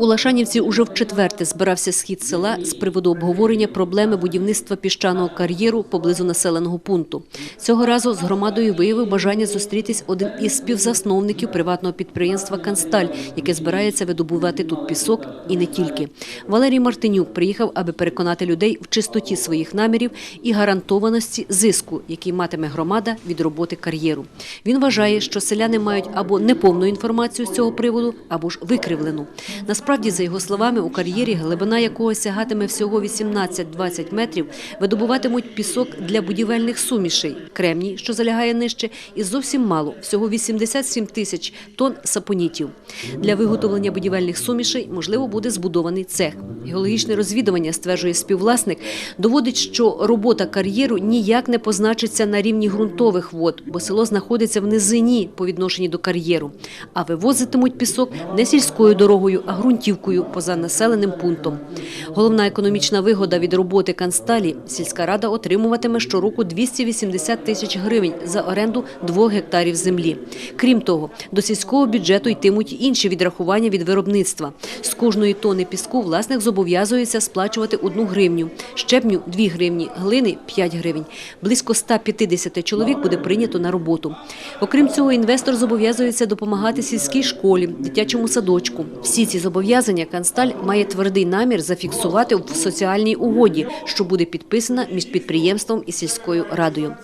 У Лашанівці уже вчетверте збирався схід села з приводу обговорення проблеми будівництва піщаного кар'єру поблизу населеного пункту. Цього разу з громадою виявив бажання зустрітись один із співзасновників приватного підприємства «Кансталь», яке збирається видобувати тут пісок і не тільки. Валерій Мартинюк приїхав, аби переконати людей в чистоті своїх намірів і гарантованості зиску, який матиме громада від роботи кар'єру. Він вважає, що селяни мають або неповну інформацію з цього приводу, або ж викривлену. Насправді, за його словами, у кар'єрі, глибина якого сягатиме всього 18-20 метрів, видобуватимуть пісок для будівельних сумішей, кремній, що залягає нижче, і зовсім мало, всього 87 тисяч тонн сапонітів. Для виготовлення будівельних сумішей, можливо, буде збудований цех. Геологічне розвідування, стверджує співвласник, доводить, що робота кар'єру ніяк не позначиться на рівні ґрунтових вод, бо село знаходиться в низині по відношенню до кар'єру, а вивозитимуть пісок не сільською дорогою, а ґрунтівкою поза населеним пунктом. Головна економічна вигода від роботи кансталі сільська рада отримуватиме щороку 280 тисяч гривень за оренду двох гектарів землі. Крім того, до сільського бюджету йтимуть інші відрахування від виробництва. З кожної тони піску власник зобов'язується сплачувати одну гривню, щебню – 2 гривні, глини – 5 гривень. Близько 150 чоловік буде прийнято на роботу. Окрім цього, інвестор зобов'язується допомагати сільській школі, дитячому садочку. Всі ці зобов'язання Кансталь має твердий намір зафіксувати в соціальній угоді, що буде підписана між підприємством і сільською радою.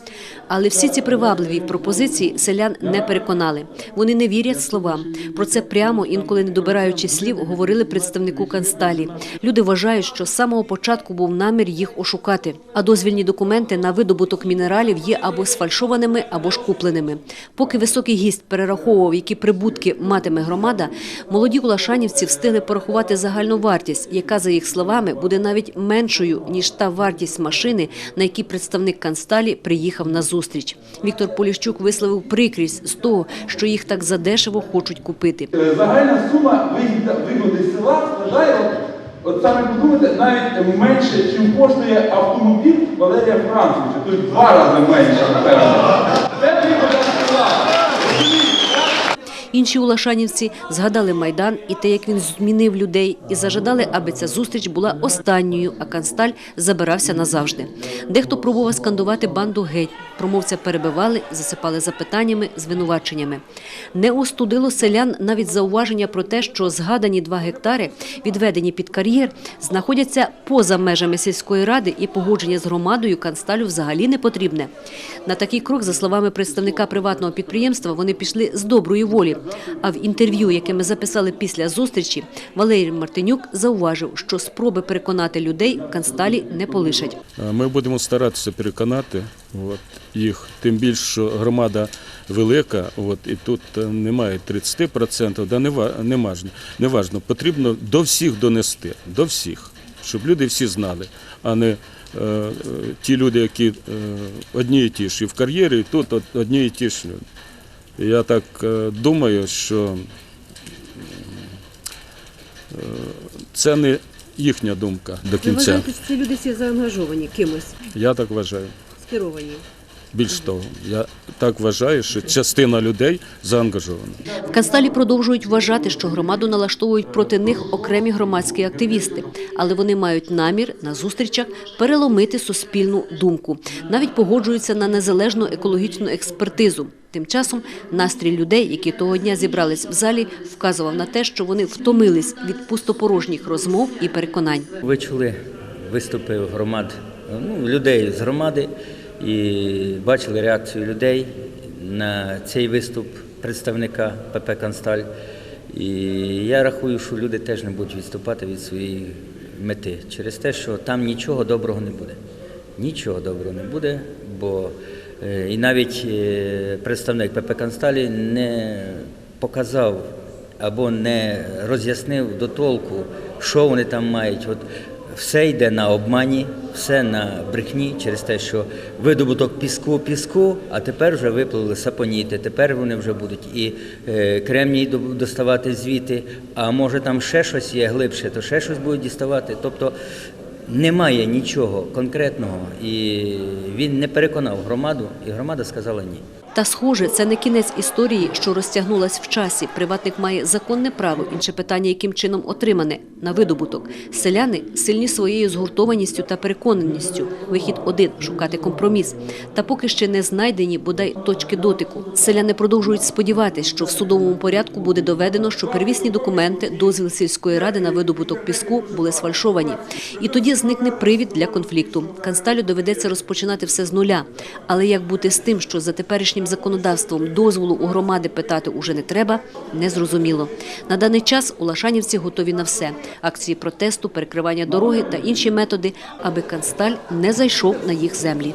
Але всі ці привабливі пропозиції селян не переконали. Вони не вірять словам. Про це прямо, інколи не добираючи слів, говорили представнику Кансталі. Люди вважають, що з самого початку був намір їх ошукати, а дозвільні документи на видобуток мінералів є або сфальшованими, або ж купленими. Поки високий гість перераховував, які прибутки матиме громада, молоді кулашанівці встигли порахувати загальну вартість, яка, за їх словами, буде навіть меншою, ніж та вартість машини, на якій представник Кансталі приїхав на зустріч. Віктор Поліщук висловив прикрість з того, що їх так задешево хочуть купити. Е, Загальна сума вигоди села складає, саме подумайте, навіть менше, чим коштує автомобіль Валерія Францовича, тобто два рази менше, напевно. Це вигода села. Інші улашанівці згадали майдан і те, як він змінив людей, і зажадали, аби ця зустріч була останньою, а кансталь забирався назавжди. Дехто пробував скандувати банду геть. Промовця перебивали, засипали запитаннями, звинуваченнями. Не остудило селян навіть зауваження про те, що згадані два гектари, відведені під кар'єр, знаходяться поза межами сільської ради, і погодження з громадою кансталю взагалі не потрібне. На такий крок, за словами представника приватного підприємства, вони пішли з доброї волі. А в інтерв'ю, яке ми записали після зустрічі, Валерій Мартинюк зауважив, що спроби переконати людей кансталі не полишать. Ми будемо старатися переконати їх, тим більше, що громада велика, от, і тут е, немає 30%, да не, ва- не, важно, не важно. Потрібно до всіх донести, до всіх, щоб люди всі знали, а не е, е, ті люди, які одні і ті ж і в кар'єрі, і тут одні і ті ж люди. Я так е, думаю, що е, це не їхня думка до кінця. що ці люди всі заангажовані кимось, Я так вважаю. скеровані. Більш того, я так вважаю, що частина людей заангажована. В Кансталі продовжують вважати, що громаду налаштовують проти них окремі громадські активісти, але вони мають намір на зустрічах переломити суспільну думку. Навіть погоджуються на незалежну екологічну експертизу. Тим часом настрій людей, які того дня зібрались в залі, вказував на те, що вони втомились від пустопорожніх розмов і переконань. Ви чули виступи громад, ну, людей з громади і бачили реакцію людей на цей виступ представника ПП Кансталь. І я рахую, що люди теж не будуть відступати від своєї мети через те, що там нічого доброго не буде. Нічого доброго не буде, бо і навіть е, представник ПП Кансталі не показав або не роз'яснив до толку, що вони там мають. От все йде на обмані, все на брехні через те, що видобуток піску піску, а тепер вже виплили сапоніти, тепер вони вже будуть і е, кремній доставати звідти, а може там ще щось є глибше, то ще щось будуть діставати. Тобто немає нічого конкретного, і він не переконав громаду, і громада сказала ні. Та схоже, це не кінець історії, що розтягнулась в часі. Приватник має законне право. Інше питання, яким чином отримане на видобуток. Селяни сильні своєю згуртованістю та переконаністю. Вихід один шукати компроміс. Та поки ще не знайдені бодай точки дотику. Селяни продовжують сподіватись, що в судовому порядку буде доведено, що первісні документи, дозвіл сільської ради на видобуток піску були сфальшовані. І тоді зникне привід для конфлікту. Кансталю доведеться розпочинати все з нуля. Але як бути з тим, що за теперішнім законодавством дозволу у громади питати уже не треба, незрозуміло. На даний час улашанівці готові на все: акції протесту, перекривання дороги та інші методи, аби Кансталь не зайшов на їх землі.